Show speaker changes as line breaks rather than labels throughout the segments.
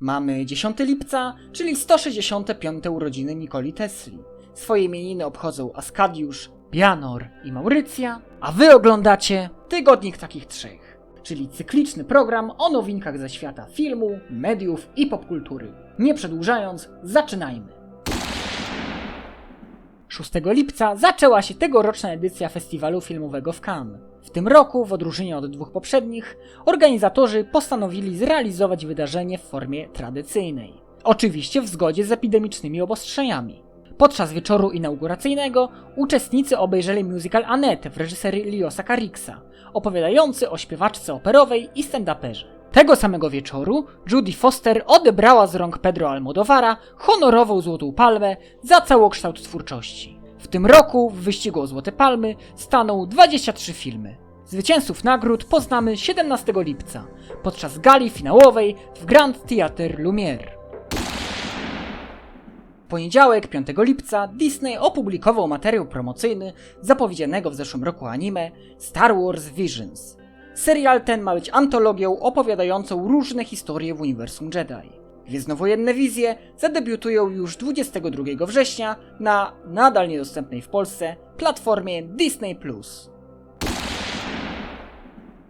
Mamy 10 lipca, czyli 165 urodziny Nikoli Tesli. Swoje imieniny obchodzą Askadiusz, Bianor i Maurycja, a wy oglądacie Tygodnik Takich Trzech, czyli cykliczny program o nowinkach ze świata filmu, mediów i popkultury. Nie przedłużając, zaczynajmy! 6 lipca zaczęła się tegoroczna edycja festiwalu filmowego w Cannes. W tym roku, w odróżnieniu od dwóch poprzednich, organizatorzy postanowili zrealizować wydarzenie w formie tradycyjnej. Oczywiście w zgodzie z epidemicznymi obostrzeniami. Podczas wieczoru inauguracyjnego uczestnicy obejrzeli musical Annette w reżyserii Liosa Carrixa, opowiadający o śpiewaczce operowej i stand-uperze. Tego samego wieczoru Judy Foster odebrała z rąk Pedro Almodovara honorową Złotą Palmę za całokształt twórczości. W tym roku w wyścigu o Złote Palmy staną 23 filmy. Zwycięzców nagród poznamy 17 lipca podczas gali finałowej w Grand Theatre Lumière. W poniedziałek, 5 lipca, Disney opublikował materiał promocyjny zapowiedzianego w zeszłym roku anime Star Wars Visions. Serial ten ma być antologią opowiadającą różne historie w uniwersum Jedi. Gwiezdnowojenne wizje zadebiutują już 22 września na nadal niedostępnej w Polsce platformie Disney+.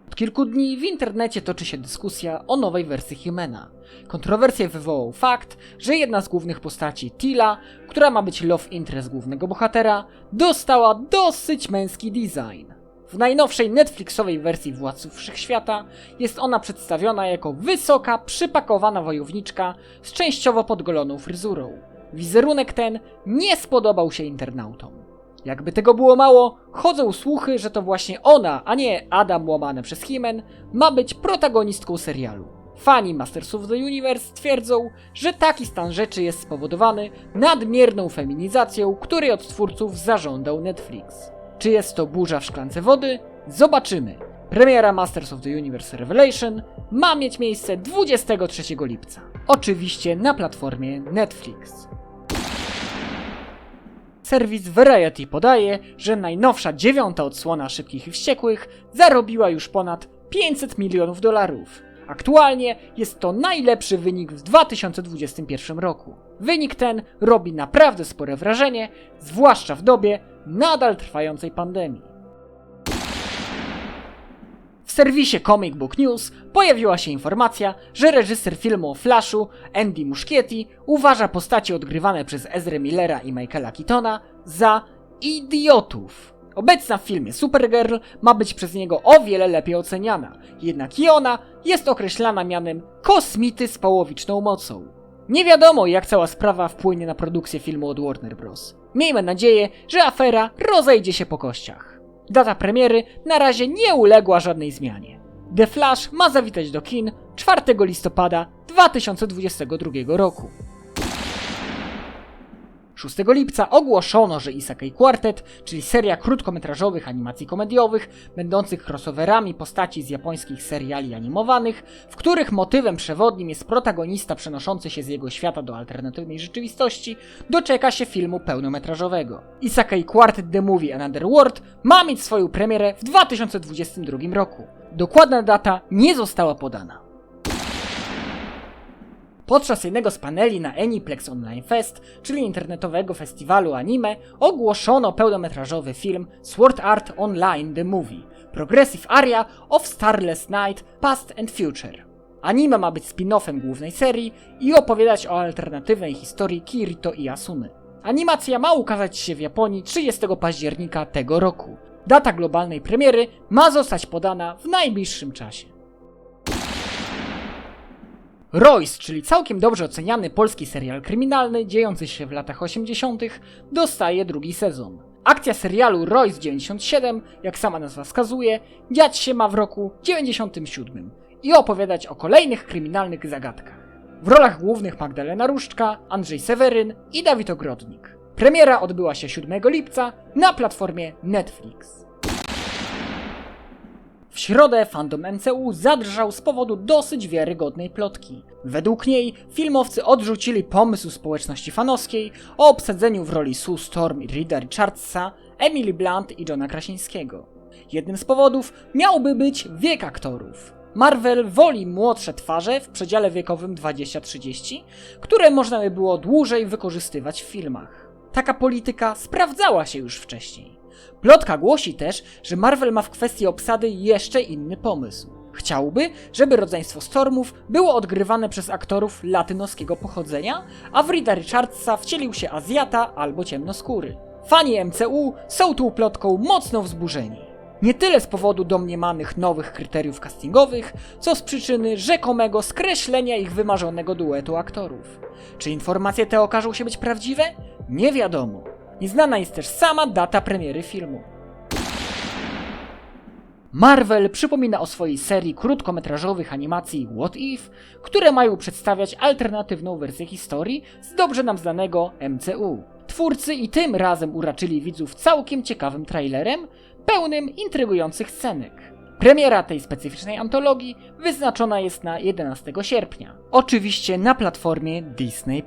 Od kilku dni w internecie toczy się dyskusja o nowej wersji Humana. Kontrowersję wywołał fakt, że jedna z głównych postaci, Tila, która ma być love interest głównego bohatera, dostała dosyć męski design. W najnowszej Netflixowej wersji Władców Wszechświata jest ona przedstawiona jako wysoka, przypakowana wojowniczka z częściowo podgoloną fryzurą. Wizerunek ten nie spodobał się internautom. Jakby tego było mało, chodzą słuchy, że to właśnie ona, a nie Adam łamany przez Himen, ma być protagonistką serialu. Fani Masters of the Universe twierdzą, że taki stan rzeczy jest spowodowany nadmierną feminizacją, której od twórców zażądał Netflix. Czy jest to burza w szklance wody? Zobaczymy. Premiera Masters of the Universe Revelation ma mieć miejsce 23 lipca. Oczywiście na platformie Netflix. Serwis Variety podaje, że najnowsza dziewiąta odsłona Szybkich i Wściekłych zarobiła już ponad 500 milionów dolarów. Aktualnie jest to najlepszy wynik w 2021 roku. Wynik ten robi naprawdę spore wrażenie, zwłaszcza w dobie nadal trwającej pandemii. W serwisie Comic Book News pojawiła się informacja, że reżyser filmu o Flashu, Andy Muschietti, uważa postacie odgrywane przez Ezra Millera i Michaela Keatona za idiotów. Obecna w filmie Supergirl ma być przez niego o wiele lepiej oceniana, jednak i ona jest określana mianem kosmity z połowiczną mocą. Nie wiadomo, jak cała sprawa wpłynie na produkcję filmu od Warner Bros. Miejmy nadzieję, że afera rozejdzie się po kościach. Data premiery na razie nie uległa żadnej zmianie. The Flash ma zawitać do kin 4 listopada 2022 roku. 6 lipca ogłoszono, że Isekai Quartet, czyli seria krótkometrażowych animacji komediowych, będących crossoverami postaci z japońskich seriali animowanych, w których motywem przewodnim jest protagonista przenoszący się z jego świata do alternatywnej rzeczywistości, doczeka się filmu pełnometrażowego. Isekai Quartet The Movie Another World ma mieć swoją premierę w 2022 roku. Dokładna data nie została podana. Podczas jednego z paneli na Aniplex Online Fest, czyli internetowego festiwalu anime, ogłoszono pełnometrażowy film Sword Art Online The Movie Progressive Aria of Starless Night Past and Future. Anime ma być spin-offem głównej serii i opowiadać o alternatywnej historii Kirito i Asuny. Animacja ma ukazać się w Japonii 30 października tego roku. Data globalnej premiery ma zostać podana w najbliższym czasie. Royce, czyli całkiem dobrze oceniany polski serial kryminalny dziejący się w latach 80., dostaje drugi sezon. Akcja serialu Royce 97, jak sama nazwa wskazuje, dziać się ma w roku 97 i opowiadać o kolejnych kryminalnych zagadkach. W rolach głównych Magdalena Różczka, Andrzej Seweryn i Dawid Ogrodnik. Premiera odbyła się 7 lipca na platformie Netflix. W środę fandom MCU zadrżał z powodu dosyć wiarygodnej plotki. Według niej filmowcy odrzucili pomysł społeczności fanowskiej o obsadzeniu w roli Sue Storm Rida Richardsa, Emily Blunt i Johna Krasińskiego. Jednym z powodów miałby być wiek aktorów. Marvel woli młodsze twarze w przedziale wiekowym 20-30, które można by było dłużej wykorzystywać w filmach. Taka polityka sprawdzała się już wcześniej. Plotka głosi też, że Marvel ma w kwestii obsady jeszcze inny pomysł. Chciałby, żeby rodzeństwo Stormów było odgrywane przez aktorów latynoskiego pochodzenia, a w Rida Richardsa wcielił się Azjata albo ciemnoskóry. Fani MCU są tą plotką mocno wzburzeni. Nie tyle z powodu domniemanych nowych kryteriów castingowych, co z przyczyny rzekomego skreślenia ich wymarzonego duetu aktorów. Czy informacje te okażą się być prawdziwe? Nie wiadomo. Nieznana jest też sama data premiery filmu. Marvel przypomina o swojej serii krótkometrażowych animacji What If, które mają przedstawiać alternatywną wersję historii z dobrze nam znanego MCU. Twórcy i tym razem uraczyli widzów całkiem ciekawym trailerem, pełnym intrygujących scenek. Premiera tej specyficznej antologii wyznaczona jest na 11 sierpnia. Oczywiście na platformie Disney+.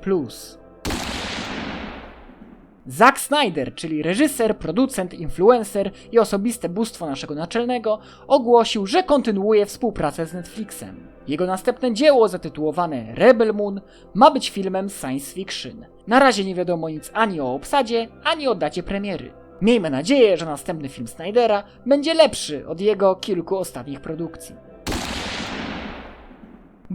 Zack Snyder, czyli reżyser, producent, influencer i osobiste bóstwo naszego naczelnego, ogłosił, że kontynuuje współpracę z Netflixem. Jego następne dzieło, zatytułowane Rebel Moon, ma być filmem science fiction. Na razie nie wiadomo nic ani o obsadzie, ani o dacie premiery. Miejmy nadzieję, że następny film Snydera będzie lepszy od jego kilku ostatnich produkcji.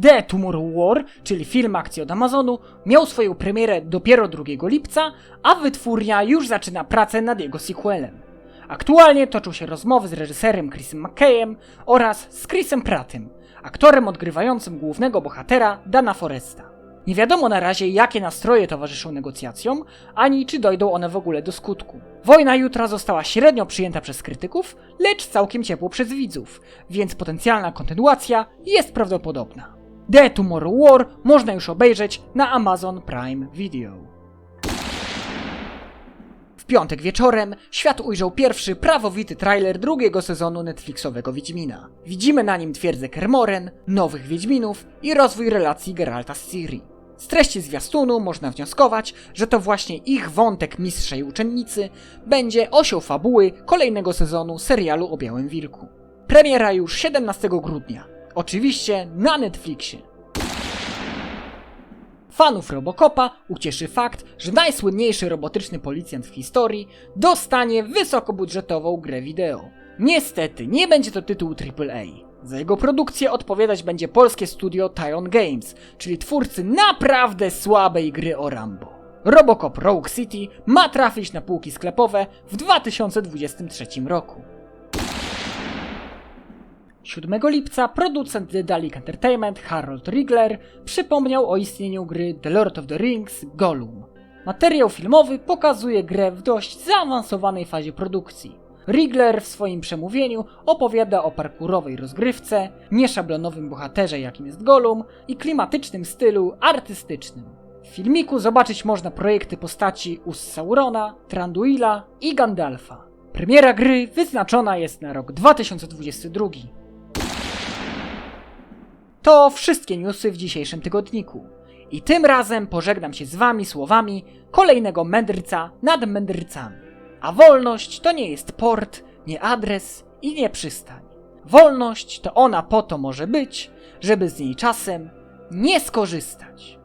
The Tomorrow War, czyli film akcji od Amazonu, miał swoją premierę dopiero 2 lipca, a wytwórnia już zaczyna pracę nad jego sequelem. Aktualnie toczą się rozmowy z reżyserem Chrisem McKayem oraz z Chrisem Prattem, aktorem odgrywającym głównego bohatera Dana Foresta. Nie wiadomo na razie, jakie nastroje towarzyszą negocjacjom, ani czy dojdą one w ogóle do skutku. Wojna jutra została średnio przyjęta przez krytyków, lecz całkiem ciepło przez widzów, więc potencjalna kontynuacja jest prawdopodobna. The Tomorrow War można już obejrzeć na Amazon Prime Video. W piątek wieczorem świat ujrzał pierwszy prawowity trailer drugiego sezonu Netflixowego Wiedźmina. Widzimy na nim twierdzę Kermoren, nowych Wiedźminów i rozwój relacji Geralta z Ciri. Z treści zwiastunu można wnioskować, że to właśnie ich wątek mistrza i uczennicy będzie osią fabuły kolejnego sezonu serialu o Białym Wilku. Premiera już 17 grudnia. Oczywiście na Netflixie. Fanów Robocopa ucieszy fakt, że najsłynniejszy robotyczny policjant w historii dostanie wysokobudżetową grę wideo. Niestety, nie będzie to tytuł AAA. Za jego produkcję odpowiadać będzie polskie studio Tyon Games, czyli twórcy naprawdę słabej gry o Rambo. Robocop Rogue City ma trafić na półki sklepowe w 2023 roku. 7 lipca producent Dedalic Entertainment Harold Rigler przypomniał o istnieniu gry The Lord of the Rings Gollum. Materiał filmowy pokazuje grę w dość zaawansowanej fazie produkcji. Rigler w swoim przemówieniu opowiada o parkurowej rozgrywce, nieszablonowym bohaterze jakim jest Gollum i klimatycznym stylu artystycznym. W filmiku zobaczyć można projekty postaci Us Saurona, Tranduila i Gandalfa. Premiera gry wyznaczona jest na rok 2022. To wszystkie newsy w dzisiejszym tygodniku. I tym razem pożegnam się z wami słowami kolejnego mędrca nad mędrcami. A wolność to nie jest port, nie adres i nie przystań. Wolność to ona po to może być, żeby z niej czasem nie skorzystać.